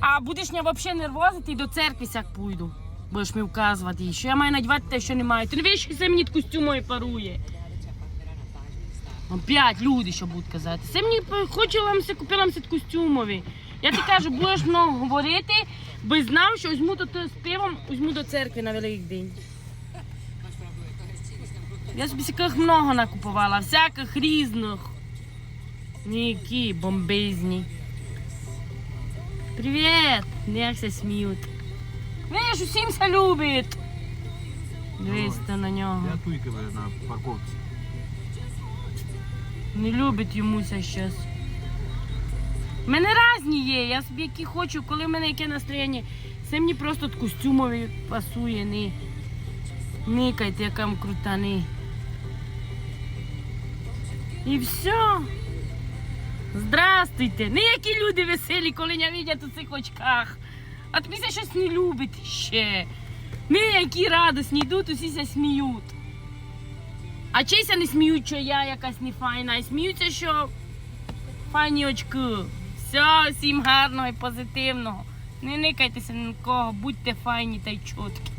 А будеш мене взагалі нервозити і до церкви сяк пойду. Будеш мені вказувати, що я маю надівати те, що не маю. Ти не віриш, що мені костюмою парує. Опять люди, що будуть казати. Це мені п- хочу вам все купила вам костюмові. Я ти кажу, будеш много говорити, би знав, що візьму до з пивом, візьму до церкви на Великдень. Я собі всяких много накупувала, всяких різних. Які бомбезні. Привіт! Як се сміють. Видиш, усім се любить. Дивись ти на нього. Я туйкове на парковці. Не любить йомуся щось. У мене різні є, я собі які хочу, коли в мене яке настроєння. Це мені просто от костюмові пасує, не никайте, яка вам крута, не. І все. Здрастуйте. Не які люди веселі, коли не видять у цих очках. А тобі це щось не любить ще. Не які радісні йдуть, усі ся сміють. А чийся не сміють, що я якась не файна, і сміються, що файні очки. Все, всім гарного і позитивного. Не никайтеся на кого, будьте файні та й чіткі.